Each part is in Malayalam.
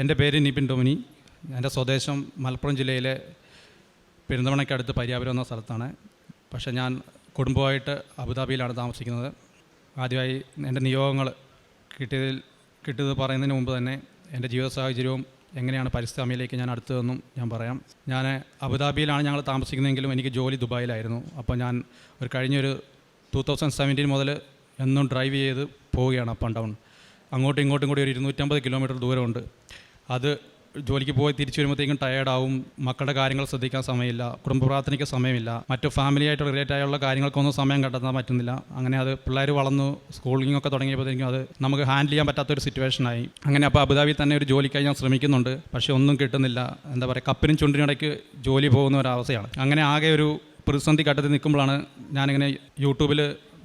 എന്റെ പേര് നിപിൻ ഡൊമിനി എന്റെ സ്വദേശം മലപ്പുറം ജില്ലയിലെ പെരിന്തമണയ്ക്കടുത്ത് പര്യാപുരം എന്ന സ്ഥലത്താണ്. പക്ഷേ ഞാൻ കുടുംബമായിട്ട് അബുദാബിയിലാണ് താമസിക്കുന്നത്. ആദ്യമായി എന്റെ നിയോഗങ്ങൾ കിട്ടിയതിൽ കിട്ടിയത് പറയുന്നതിന് മുമ്പ് തന്നെ എന്റെ ജീവിത സാഹചര്യവും എങ്ങനെയാണ് പരിസ്ഥിതി അമ്മയിലേക്ക് ഞാൻ അടുത്തതെന്നും ഞാൻ പറയാം. ഞാൻ അബുദാബിയിലാണ് ഞങ്ങൾ താമസിക്കുന്നതെങ്കിലും എനിക്ക് ജോലി ദുബായിലായിരുന്നു. അപ്പോൾ ഞാൻ ഒരു കഴിഞ്ഞൊരു ടു തൗസൻഡ് സെവന്റീൻ മുതൽ എന്നും ഡ്രൈവ് ചെയ്ത് പോവുകയാണ് അപ്പ് ആൻഡ് ഡൗൺ. അങ്ങോട്ടും ഇങ്ങോട്ടും കൂടി ഒരു ഇരുന്നൂറ്റമ്പത് കിലോമീറ്റർ ദൂരമുണ്ട്. അത് ജോലിക്ക് പോയി തിരിച്ചു വരുമ്പോഴത്തേക്കും ടയേർഡാവും മക്കളുടെ കാര്യങ്ങൾ ശ്രദ്ധിക്കാൻ സമയമില്ല കുടുംബ പ്രാർത്ഥനയ്ക്ക് സമയമില്ല മറ്റു ഫാമിലി ഫാമിലിയായിട്ട് റിലേറ്റ് ആയുള്ള കാര്യങ്ങൾക്കൊന്നും സമയം കണ്ടെത്താൻ പറ്റുന്നില്ല. അങ്ങനെ അത് പിള്ളേർ വളർന്നു സ്കൂളിംഗ് ഒക്കെ തുടങ്ങിയപ്പോഴത്തേക്കും അത് നമുക്ക് ഹാൻഡിൽ ചെയ്യാൻ പറ്റാത്ത പറ്റാത്തൊരു സിറ്റുവേഷനായി അങ്ങനെ അപ്പോൾ അബുദാബി തന്നെ ഒരു ജോലിക്കായി ഞാൻ ശ്രമിക്കുന്നുണ്ട് പക്ഷേ ഒന്നും കിട്ടുന്നില്ല. എന്താ പറയുക കപ്പിനും ചുണ്ടിനും ഇടയ്ക്ക് ജോലി പോകുന്ന ഒരവസ്ഥയാണ് അങ്ങനെ ആകെ ഒരു പ്രതിസന്ധി ഘട്ടത്തിൽ നിൽക്കുമ്പോഴാണ് ഞാനിങ്ങനെ യൂട്യൂബിൽ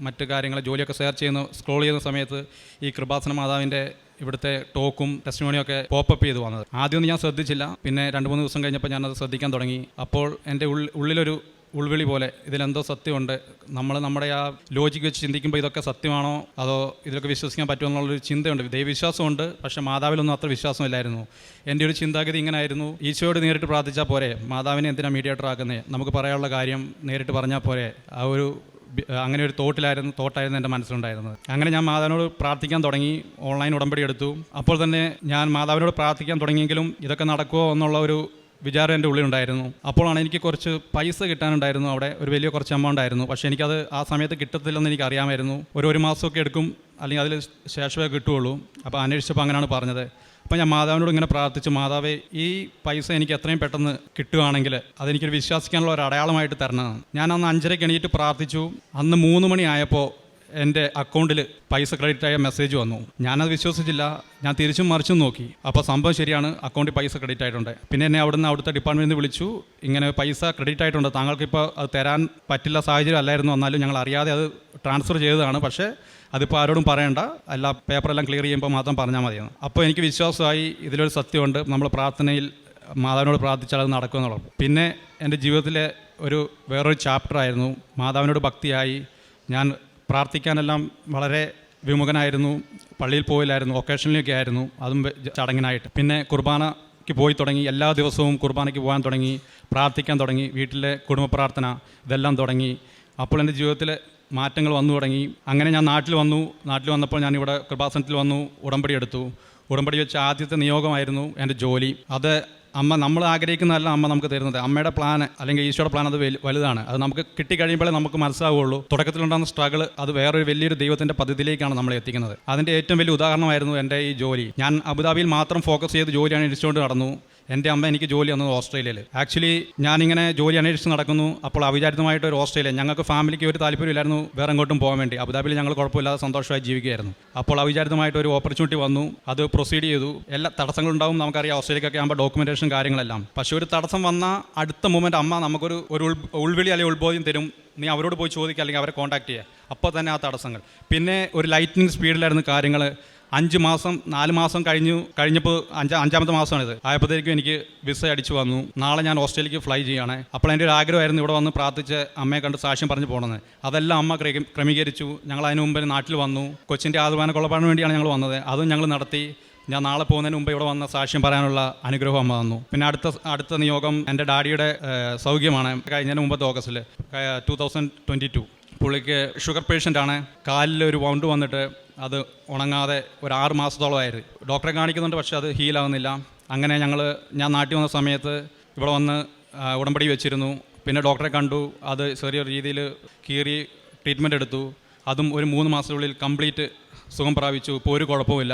മറ്റു കാര്യങ്ങൾ ജോലിയൊക്കെ സെർച്ച് ചെയ്യുന്ന സ്ക്രോൾ ചെയ്യുന്ന സമയത്ത് ഈ കൃപാസന മാതാവിന്റെ ഇവിടുത്തെ ടോക്കും ടെസ്റ്റിമോണിയും ഒക്കെ പോപ്പപ്പ് ചെയ്ത് വന്നത്. ആദ്യമൊന്നും ഞാൻ ശ്രദ്ധിച്ചില്ല. പിന്നെ രണ്ട് മൂന്ന് ദിവസം കഴിഞ്ഞപ്പോൾ ഞാനത് ശ്രദ്ധിക്കാൻ തുടങ്ങി. അപ്പോൾ എന്റെ ഉള്ളിലൊരു ഉൾവിളി പോലെ ഇതിലെന്തോ സത്യമുണ്ട്. നമ്മൾ നമ്മുടെ ആ ലോജിക്ക് വെച്ച് ചിന്തിക്കുമ്പോൾ ഇതൊക്കെ സത്യമാണോ? അതോ ഇതിലൊക്കെ വിശ്വസിക്കാൻ പറ്റുമോ എന്നുള്ളൊരു ചിന്തയുണ്ട്. ദൈവവിശ്വാസമുണ്ട് പക്ഷെ മാതാവിലൊന്നും അത്ര വിശ്വാസമില്ലായിരുന്നു. എന്റെ ഒരു ചിന്താഗതി ഇങ്ങനെ ആയിരുന്നു ഈശോയോട് നേരിട്ട് പ്രാർത്ഥിച്ചാൽ പോരെ? മാതാവിനെ എന്തിനാണ് മീഡിയേറ്റർ ആക്കുന്നത് നമുക്ക് പറയാനുള്ള കാര്യം നേരിട്ട് പറഞ്ഞാൽ പോരെ? ആ ഒരു അങ്ങനെ ഒരു തോട്ടിലായിരുന്നു തോട്ടായിരുന്നു എന്റെ മനസ്സിലുണ്ടായിരുന്നത്. അങ്ങനെ ഞാൻ മാതാവിനോട് പ്രാർത്ഥിക്കാൻ തുടങ്ങി ഓൺലൈൻ ഉടമ്പടി എടുത്തു. അപ്പോൾ തന്നെ ഞാൻ മാതാവിനോട് പ്രാർത്ഥിക്കാൻ തുടങ്ങിയെങ്കിലും ഇതൊക്കെ നടക്കുമോ എന്നുള്ള ഒരു വിചാരം എന്റെ ഉള്ളിലുണ്ടായിരുന്നു. അപ്പോഴാണ് എനിക്ക് കുറച്ച് പൈസ കിട്ടാനുണ്ടായിരുന്നു അവിടെ ഒരു വലിയ കുറച്ച് എമൗണ്ട് ആയിരുന്നു. പക്ഷേ എനിക്കത് ആ സമയത്ത് കിട്ടത്തില്ലെന്ന് എനിക്ക് അറിയാമായിരുന്നു. ഒരു ഒരു മാസമൊക്കെ എടുക്കും അല്ലെങ്കിൽ അതിൽ ശേഷമേ കിട്ടുകയുള്ളൂ. അപ്പോൾ അന്വേഷിച്ചപ്പോൾ അങ്ങനെയാണ് പറഞ്ഞത്. അപ്പോൾ ഞാൻ മാതാവിനോട് ഇങ്ങനെ പ്രാർത്ഥിച്ചു മാതാവേ ഈ പൈസ എനിക്ക് എത്രയും പെട്ടെന്ന് കിട്ടുകയാണെങ്കിൽ അതെനിക്കൊരു വിശ്വസിക്കാനുള്ള ഒരു അടയാളമായിട്ട് തരണം ഞാൻ അന്ന് അഞ്ചരയ്ക്ക് എണീറ്റ് പ്രാർത്ഥിച്ചു. അന്ന് മൂന്ന് മണി ആയപ്പോൾ എന്റെ അക്കൗണ്ടിൽ പൈസ ക്രെഡിറ്റ് ആയ മെസ്സേജ് വന്നു. ഞാനത് വിശ്വസിച്ചില്ല. ഞാൻ തിരിച്ചും മറിച്ചും നോക്കി. അപ്പോൾ സംഭവം ശരിയാണ് അക്കൗണ്ടിൽ പൈസ ക്രെഡിറ്റ് ആയിട്ടുണ്ട്. പിന്നെ എന്നെ അവിടുന്ന് അവിടുത്തെ ഡിപ്പാർട്ട്മെന്റിൽ നിന്ന് വിളിച്ചു. ഇങ്ങനെ പൈസ ക്രെഡിറ്റ് ആയിട്ടുണ്ട്. താങ്കൾക്കിപ്പോൾ അത് തരാൻ പറ്റില്ല സാഹചര്യം അല്ലായിരുന്നു. എന്നാലും ഞങ്ങൾ അറിയാതെ അത് ട്രാൻസ്ഫർ ചെയ്തതാണ്. പക്ഷേ അതിപ്പോൾ ആരോടും പറയണ്ട. എല്ലാ പേപ്പറെല്ലാം ക്ലിയർ ചെയ്യുമ്പോൾ മാത്രം പറഞ്ഞാൽ മതിയെന്ന്. അപ്പോൾ എനിക്ക് വിശ്വാസമായി ഇതിലൊരു സത്യമുണ്ട്. നമ്മൾ പ്രാർത്ഥനയിൽ മാതാവിനോട് പ്രാർത്ഥിച്ചാൽ അത് നടക്കുമെന്നുള്ളത് പിന്നെ എന്റെ ജീവിതത്തിലെ ഒരു വേറൊരു ചാപ്റ്റർ ആയിരുന്നു. മാതാവിനോട് ഭക്തിയായി. ഞാൻ പ്രാർത്ഥിക്കാനെല്ലാം വളരെ വിമുഖനായിരുന്നു. പള്ളിയിൽ പോയില്ലായിരുന്നു. ഒക്കേഷനിലൊക്കെ ആയിരുന്നു. അതും ചടങ്ങിനായിട്ട്. പിന്നെ കുർബാനയ്ക്ക് പോയി തുടങ്ങി. എല്ലാ ദിവസവും കുർബാനയ്ക്ക് പോകാൻ തുടങ്ങി. പ്രാർത്ഥിക്കാൻ തുടങ്ങി. വീട്ടിലെ കുടുംബ പ്രാർത്ഥന ഇതെല്ലാം തുടങ്ങി. അപ്പോൾ എന്റെ ജീവിതത്തിൽ മാറ്റങ്ങൾ വന്നു തുടങ്ങി. അങ്ങനെ ഞാൻ നാട്ടിൽ വന്നു. നാട്ടിൽ വന്നപ്പോൾ ഞാൻ ഇവിടെ കൃപാസനത്തിൽ വന്നു ഉടമ്പടി എടുത്തു. ഉടമ്പടി വെച്ച ആദ്യത്തെ നിയോഗമായിരുന്നു എന്റെ ജോലി. അത് അമ്മ നമ്മൾ ആഗ്രഹിക്കുന്നതല്ല അമ്മ നമുക്ക് തരുന്നത്. അമ്മയുടെ പ്ലാൻ അല്ലെങ്കിൽ ഈശോയുടെ പ്ലാൻ അത് വലു- വലുതാണ്. അത് നമുക്ക് കിട്ടിക്കഴിയുമ്പോഴേ നമുക്ക് മനസ്സിലാവുകയുള്ളൂ തുടക്കത്തിലുണ്ടാകുന്ന സ്ട്രഗിൾ അത് വേറൊരു വലിയൊരു ദൈവത്തിന്റെ പദ്ധതിയിലേക്കാണ് നമ്മളെ എത്തിക്കുന്നത്. അതിന്റെ ഏറ്റവും വലിയ ഉദാഹരണമായിരുന്നു എന്റെ ഈ ജോലി. ഞാൻ അബുദാബിയിൽ മാത്രം ഫോക്കസ് ചെയ്ത് ജോലിയാണ് ഇടിച്ചുകൊണ്ട് നടന്നു. എന്റെ അമ്മ എനിക്ക് ജോലി തന്നത് ഓസ്ട്രേലിയയിൽ. ആക്ച്വലി ഞാനിങ്ങനെ ജോലി അന്വേഷിച്ച് നടക്കുന്നു. അപ്പോൾ അവിചാരിതമായിട്ട് ഒരു ഓസ്ട്രേലിയ ഞങ്ങൾക്ക് ഫാമിലിക്ക് ഒരു താല്പര്യമില്ലായിരുന്നു വേറെ എങ്ങോട്ടും പോകാൻ വേണ്ടി. അബുദാബിയിൽ ഞങ്ങൾ കുഴപ്പമില്ലാതെ സന്തോഷമായി ജീവിക്കുകയായിരുന്നു. അപ്പോൾ അവിചാരിതമായിട്ട് ഒരു ഓപ്പർച്യൂണിറ്റി വന്നു. അത് പ്രൊസീഡ് ചെയ്തു. എല്ലാ തടസ്സങ്ങളുണ്ടാവും നമുക്കറിയാം. ഓസ്ട്രേലിയക്കൊക്കെ ആകുമ്പോൾ ഡോക്യുമെന്റേഷൻ കാര്യങ്ങളെല്ലാം. പക്ഷേ ഒരു തടസ്സം വന്ന അടുത്ത മൂമെന്റ് അമ്മ നമുക്കൊരു ഒരു ഉൾ ഉൾവിളി അല്ലെങ്കിൽ ഉത്ബോധ്യം തരും. നീ അവരോട് പോയി ചോദിക്കുക അല്ലെങ്കിൽ അവരെ കോൺടാക്ട് ചെയ്യുക അപ്പോൾ തന്നെ ആ തടസ്സങ്ങൾ. പിന്നെ ഒരു ലൈറ്റിനിങ് സ്പീഡിലായിരുന്നു കാര്യങ്ങൾ. അഞ്ച് മാസം നാല് മാസം കഴിഞ്ഞു കഴിഞ്ഞപ്പോൾ അഞ്ചാ അഞ്ചാമത്തെ മാസമാണിത്. ആയപ്പോഴത്തേക്കും എനിക്ക് വിസ അടിച്ചു വന്നു. നാളെ ഞാൻ ഓസ്ട്രേലിയക്ക് ഫ്ലൈ ചെയ്യുകയാണ്. അപ്പോൾ എന്റെ ഒരു ആഗ്രഹമായിരുന്നു ഇവിടെ വന്ന് പ്രാർത്ഥിച്ച് അമ്മയെ കണ്ട് സാക്ഷ്യം പറഞ്ഞു പോകണമെന്ന്. അതെല്ലാം അമ്മ ക്രമീ- ക്രമീകരിച്ചു. ഞങ്ങൾ അതിന് മുമ്പ് നാട്ടിൽ വന്നു. കൊച്ചിന്റെ ആദ്യമാന കൊള്ളപ്പാടിന് വേണ്ടിയാണ് ഞങ്ങൾ വന്നത്. അതും ഞങ്ങൾ നടത്തി. ഞാൻ നാളെ പോകുന്നതിന് മുമ്പ് ഇവിടെ വന്ന സാക്ഷ്യം പറയാനുള്ള അനുഗ്രഹം അമ്മ തന്നു. പിന്നെ അടുത്ത അടുത്ത നിയോഗം എന്റെ ഡാഡിയുടെ സൗഖ്യമാണ്. കഴിഞ്ഞതിന് മുമ്പത്തെ ഓഗസ്റ്റിൽ ടു തൗസൻഡ് ട്വന്റി ടു പുള്ളിക്ക് ഷുഗർ പേഷ്യന്റ് ആണ് കാലിൽ ഒരു വൗണ്ട് വന്നിട്ട് അത് ഉണങ്ങാതെ ഒരു ആറ് മാസത്തോളമായിരുന്നു ഡോക്ടറെ കാണിക്കുന്നുണ്ട് പക്ഷേ അത് ഹീലാവുന്നില്ല അങ്ങനെ ഞങ്ങൾ ഞാൻ നാട്ടിൽ വന്ന സമയത്ത് ഇവിടെ വന്ന് ഉടമ്പടി വെച്ചിരുന്നു. പിന്നെ ഡോക്ടറെ കണ്ടു. അത് ചെറിയ രീതിയിൽ കീറി ട്രീറ്റ്മെന്റ് എടുത്തു. അതും ഒരു മൂന്ന് മാസത്തിനുള്ളിൽ കംപ്ലീറ്റ് സുഖം പ്രാപിച്ചു. ഇപ്പോൾ ഒരു കുഴപ്പമില്ല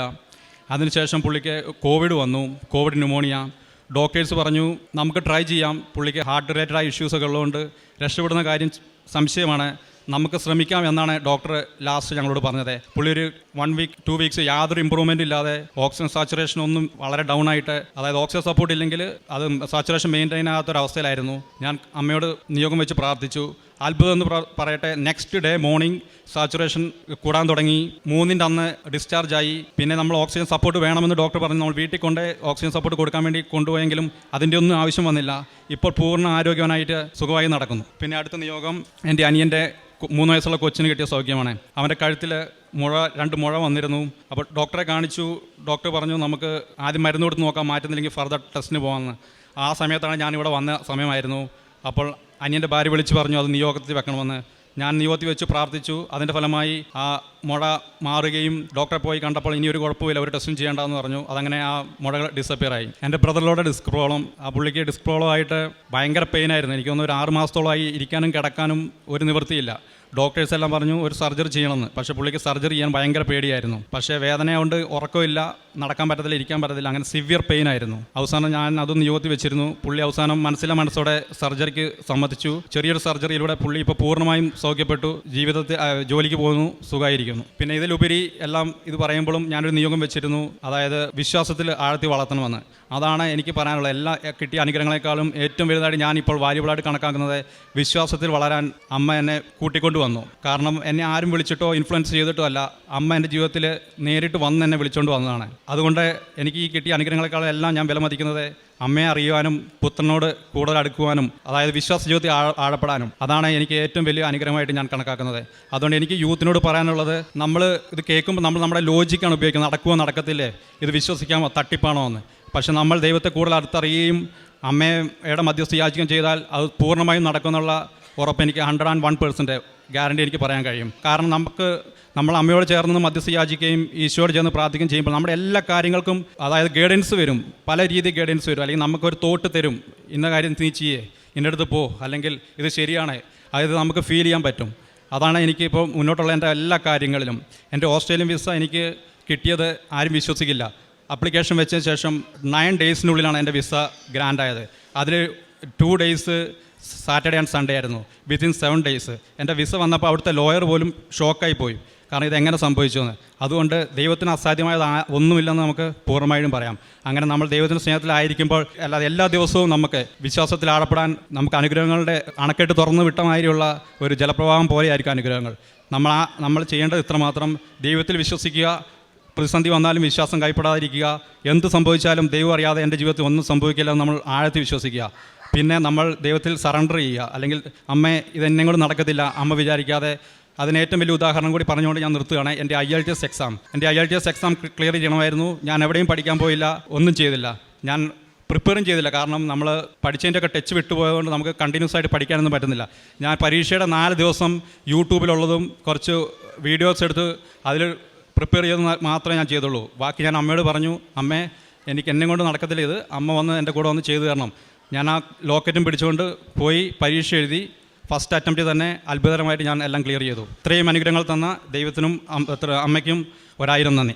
അതിനുശേഷം പുള്ളിക്ക് കോവിഡ് വന്നു. കോവിഡ് ന്യൂമോണിയ ഡോക്ടേഴ്സ് പറഞ്ഞു നമുക്ക് ട്രൈ ചെയ്യാം. പുള്ളിക്ക് ഹാർട്ട് റിലേറ്റഡ് ആയ ഇഷ്യൂസൊക്കെ ഉള്ളതുകൊണ്ട് രക്ഷപ്പെടുന്ന കാര്യം സംശയമാണ്. നമുക്ക് ശ്രമിക്കാം എന്നാണ് ഡോക്ടർ ലാസ്റ്റ് ഞങ്ങളോട് പറഞ്ഞത്. പുള്ളി ഒരു വൺ വീക്ക് ടു വീക്സ് യാതൊരു ഇമ്പ്രൂവ്മെന്റ് ഇല്ലാതെ ഓക്സിജൻ സാച്ചുറേഷൻ ഒന്നും വളരെ ഡൗൺ ആയിട്ട് അതായത് ഓക്സിജൻ സപ്പോർട്ട് ഇല്ലെങ്കിൽ അത് സാച്ചുറേഷൻ മെയിന്റെയിൻ ആകാത്തൊരവസ്ഥയിലായിരുന്നു. ഞാൻ അമ്മയോട് നിയോഗം വെച്ച് പ്രാർത്ഥിച്ചു. അത്ഭുതം എന്ന് പറയട്ടെ. നെക്സ്റ്റ് ഡേ മോർണിംഗ് സാച്ചുറേഷൻ കൂടാൻ തുടങ്ങി. മൂന്നിന്റെ അന്ന് ഡിസ്ചാർജ് ആയി. പിന്നെ നമ്മൾ ഓക്സിജൻ സപ്പോർട്ട് വേണമെന്ന് ഡോക്ടർ പറഞ്ഞു. നമ്മൾ വീട്ടിൽ കൊണ്ട് ഓക്സിജൻ സപ്പോർട്ട് കൊടുക്കാൻ വേണ്ടി കൊണ്ടുപോയെങ്കിലും അതിന്റെ ഒന്നും ആവശ്യം വന്നില്ല. ഇപ്പോൾ പൂർണ ആരോഗ്യവാനായിട്ട് സുഖമായി നടക്കുന്നു. പിന്നെ അടുത്ത നിയോഗം എന്റെ അനിയന്റെ മൂന്ന് വയസ്സുള്ള കൊച്ചിന് കിട്ടിയ സൗഖ്യമാണ്. അവന്റെ കഴുത്തിൽ മുഴ രണ്ട് മുഴ വന്നിരുന്നു. അപ്പോൾ ഡോക്ടറെ കാണിച്ചു. ഡോക്ടർ പറഞ്ഞു നമുക്ക് ആദ്യം മരുന്ന് കൊടുത്ത് നോക്കാം. മാറ്റുന്നില്ലെങ്കിൽ ഫർദർ ടെസ്റ്റിന് പോകാമെന്ന് ആ സമയത്താണ് ഞാനിവിടെ വന്ന സമയമായിരുന്നു. അപ്പോൾ അനിയന്റെ ഭാര്യ വിളിച്ച് പറഞ്ഞു അത് നിയോഗത്തിൽ വെക്കണമെന്ന്. ഞാൻ നിയോഗത്തിൽ വെച്ച് പ്രാർത്ഥിച്ചു. അതിന്റെ ഫലമായി ആ മുഴ മാറുകയും ഡോക്ടറെ പോയി കണ്ടപ്പോൾ ഇനി ഒരു കുഴപ്പമില്ല ഒരു ടെസ്റ്റും ചെയ്യേണ്ടതെന്ന് പറഞ്ഞു. അതങ്ങനെ ആ മുഴകൾ ഡിസപ്പിയർ ആയി. എന്റെ ബ്രദറിലൂടെ ഡിസ്ക് പ്രോബ്ലം ആ പുള്ളിക്ക് ഡിസ്ക് പ്രോബ്ലം ആയിട്ട് ഭയങ്കര പെയിനായിരുന്നു എനിക്കൊന്നും ഒരു ആറ് മാസത്തോളമായി ഇരിക്കാനും കിടക്കാനും ഒരു നിവൃത്തിയില്ല. ഡോക്ടേഴ്സ് എല്ലാം പറഞ്ഞു ഒരു സർജറി ചെയ്യണമെന്ന്. പക്ഷേ പുള്ളിക്ക് സർജറി ചെയ്യാൻ ഭയങ്കര പേടിയായിരുന്നു. പക്ഷേ വേദന കൊണ്ട് ഉറക്കമില്ല നടക്കാൻ പറ്റത്തില്ല ഇരിക്കാൻ പറ്റത്തില്ല അങ്ങനെ സിവിയർ പെയിൻ ആയിരുന്നു. അവസാനം ഞാൻ അതൊന്ന് നിയോഗത്തി വെച്ചിരുന്നു. പുള്ളി അവസാനം മനസ്സിലെ മനസ്സോടെ സർജറിക്ക് സമ്മതിച്ചു. ചെറിയൊരു സർജറിയിലൂടെ പുള്ളി ഇപ്പോൾ പൂർണമായും സൗഖ്യപ്പെട്ടു. ജീവിതത്തിൽ ജോലിക്ക് പോകുന്നു സുഖമായിരിക്കുന്നു. പിന്നെ ഇതിലുപരി എല്ലാം ഇത് പറയുമ്പോഴും ഞാനൊരു നിയോഗം വെച്ചിരുന്നു. അതായത് വിശ്വാസത്തിൽ ആഴത്തി വളർത്തണമെന്ന്. അതാണ് എനിക്ക് പറയാനുള്ളത്. എല്ലാ കിട്ടിയ അനുഗ്രഹങ്ങളെക്കാളും ഏറ്റവും വലുതായിട്ട് ഞാൻ ഇപ്പോൾ വാല്യബിളായിട്ട് കണക്കാക്കുന്നത് വിശ്വാസത്തിൽ വളരാൻ അമ്മ എന്നെ കൂട്ടിക്കൊണ്ടു വന്നു കാരണം എന്നെ ആരും വിളിച്ചിട്ടോ ഇൻഫ്ലുവൻസ് ചെയ്തിട്ടോ അല്ല. അമ്മ എന്റെ ജീവിതത്തിൽ നേരിട്ട് വന്ന് എന്നെ വിളിച്ചുകൊണ്ട് വന്നതാണ്. അതുകൊണ്ട് എനിക്ക് ഈ കിട്ടിയ അനുഗ്രഹങ്ങളെക്കാളും എല്ലാം ഞാൻ വിലമതിക്കുന്നത് അമ്മയെ അറിയുവാനും പുത്രനോട് കൂടുതൽ അടുക്കുവാനും അതായത് വിശ്വാസ ജീവിതത്തിൽ ആഴ- ആഴപ്പെടാനും. അതാണ് എനിക്ക് ഏറ്റവും വലിയ അനുഗ്രഹമായിട്ട് ഞാൻ കണക്കാക്കുന്നത്. അതുകൊണ്ട് എനിക്ക് യൂത്തിനോട് പറയാനുള്ളത് നമ്മൾ ഇത് കേൾക്കുമ്പോൾ നമ്മൾ നമ്മുടെ ലോജിക്കാണ് ഉപയോഗിക്കുന്നത്. നടക്കുമോ നടക്കത്തില്ലേ? ഇത് വിശ്വസിക്കാമോ? തട്ടിപ്പാണോ എന്ന്. പക്ഷെ നമ്മൾ ദൈവത്തെ കൂടുതൽ അടുത്തറിയുകയും അമ്മയുടെ മധ്യസ്ഥ യാചിക്കുകയും ചെയ്താൽ അത് പൂർണമായും നടക്കുമെന്നുള്ള ഉറപ്പ് എനിക്ക് hundred and one percent guarantee എനിക്ക് പറയാൻ കഴിയും. കാരണം നമുക്ക് നമ്മൾ അമ്മയോട് ചേർന്ന് മധ്യസ്ഥ യാചിക്കുകയും ഈശോയോട് ചേർന്ന് പ്രാർത്ഥിക്കുകയും ചെയ്യുമ്പോൾ നമ്മുടെ എല്ലാ കാര്യങ്ങൾക്കും അതായത് ഗൈഡൻസ് വരും. പല രീതി ഗൈഡൻസ് വരും. അല്ലെങ്കിൽ നമുക്കൊരു തോട്ട് തരും. ഇന്ന കാര്യം നീ ചെയ്യേ. ഇന്ന അടുത്ത് പോ. അല്ലെങ്കിൽ ഇത് ശരിയാണ്. അതായത് നമുക്ക് ഫീൽ ചെയ്യാൻ പറ്റും. അതാണ് എനിക്ക് ഇപ്പോൾ മുന്നോട്ടുള്ള എന്റെ എല്ലാ കാര്യങ്ങളിലും. എന്റെ ഓസ്ട്രേലിയൻ വിസ എനിക്ക് കിട്ടിയത് ആരും വിശ്വസിക്കില്ല. അപ്ലിക്കേഷൻ വെച്ചതിന് ശേഷം നയൻ ഡേയ്സിനുള്ളിലാണ് എന്റെ വിസ ഗ്രാൻഡ് ആയത്. അതിൽ two days Saturday and Sunday ആയിരുന്നു. വിത്തിൻ സെവൻ ഡേയ്സ് എന്റെ വിസ വന്നപ്പോൾ അവിടുത്തെ ലോയർ പോലും ഷോക്കായി പോയി. കാരണം ഇതെങ്ങനെ സംഭവിച്ചു എന്ന് അതുകൊണ്ട് ദൈവത്തിന് അസാധ്യമായത് ഒന്നുമില്ലെന്ന് നമുക്ക് പൂർണമായും പറയാം. അങ്ങനെ നമ്മൾ ദൈവത്തിന്റെ സ്നേഹത്തിലായിരിക്കുമ്പോൾ അല്ലാതെ എല്ലാ ദിവസവും നമുക്ക് വിശ്വാസത്തിൽ ആടപ്പെടാൻ നമുക്ക് അനുഗ്രഹങ്ങളുടെ അണക്കെട്ട് തുറന്നു വിട്ട മാതിരിയുള്ള ഒരു ജലപ്രവാഹം പോലെയായിരിക്കും അനുഗ്രഹങ്ങൾ. നമ്മൾ ആ നമ്മൾ ചെയ്യേണ്ടത് ഇത്രമാത്രം ദൈവത്തിൽ വിശ്വസിക്കുക പ്രതിസന്ധി വന്നാലും വിശ്വാസം കൈപ്പെടാതിരിക്കുക എന്ത് സംഭവിച്ചാലും ദൈവം അറിയാതെ എന്റെ ജീവിതത്തിൽ ഒന്നും സംഭവിക്കില്ല എന്ന് നമ്മൾ ആഴത്തിൽ വിശ്വസിക്കുക. പിന്നെ നമ്മൾ ദൈവത്തിൽ സറണ്ടർ ചെയ്യുക. അല്ലെങ്കിൽ അമ്മ ഇതെന്നെ കൊണ്ട് നടക്കത്തില്ല. അമ്മ വിചാരിക്കാതെ അതിന് ഏറ്റവും വലിയ ഉദാഹരണം കൂടി പറഞ്ഞുകൊണ്ട് ഞാൻ നിർത്തുകയാണ്. എന്റെ I L T S exam എന്റെ I L T S exam clear ചെയ്യണമായിരുന്നു. ഞാൻ എവിടെയും പഠിക്കാൻ പോയില്ല. ഒന്നും ചെയ്തില്ല. ഞാൻ പ്രിപ്പയറും ചെയ്തില്ല. കാരണം നമ്മൾ പഠിച്ചതിന്റെ ഒക്കെ ടച്ച് വിട്ടുപോയതുകൊണ്ട് നമുക്ക് കണ്ടിന്യൂസ് ആയിട്ട് പഠിക്കാനൊന്നും പറ്റുന്നില്ല. ഞാൻ പരീക്ഷയുടെ നാല് ദിവസം യൂട്യൂബിലുള്ളതും കുറച്ച് വീഡിയോസ് എടുത്ത് അതിൽ പ്രിപ്പയർ ചെയ്ത് മാത്രമേ ഞാൻ ചെയ്തുള്ളൂ. ബാക്കി ഞാൻ അമ്മയോട് പറഞ്ഞു അമ്മേ എനിക്ക് എന്നെ കൊണ്ട് നടക്കത്തില്ല ഇത്. അമ്മ വന്ന് എന്റെ കൂടെ വന്ന് ചെയ്തു തരണം. ഞാൻ ആ ലോക്കറ്റും പിടിച്ചുകൊണ്ട് പോയി പരീക്ഷ എഴുതി ഫസ്റ്റ് അറ്റംപ്റ്റ് തന്നെ അത്ഭുതകരമായിട്ട് ഞാൻ എല്ലാം ക്ലിയർ ചെയ്തു. ഇത്രയും അനുഗ്രഹങ്ങൾ തന്ന ദൈവത്തിനും അമ്മയ്ക്കും ഒരായിരം നന്ദി.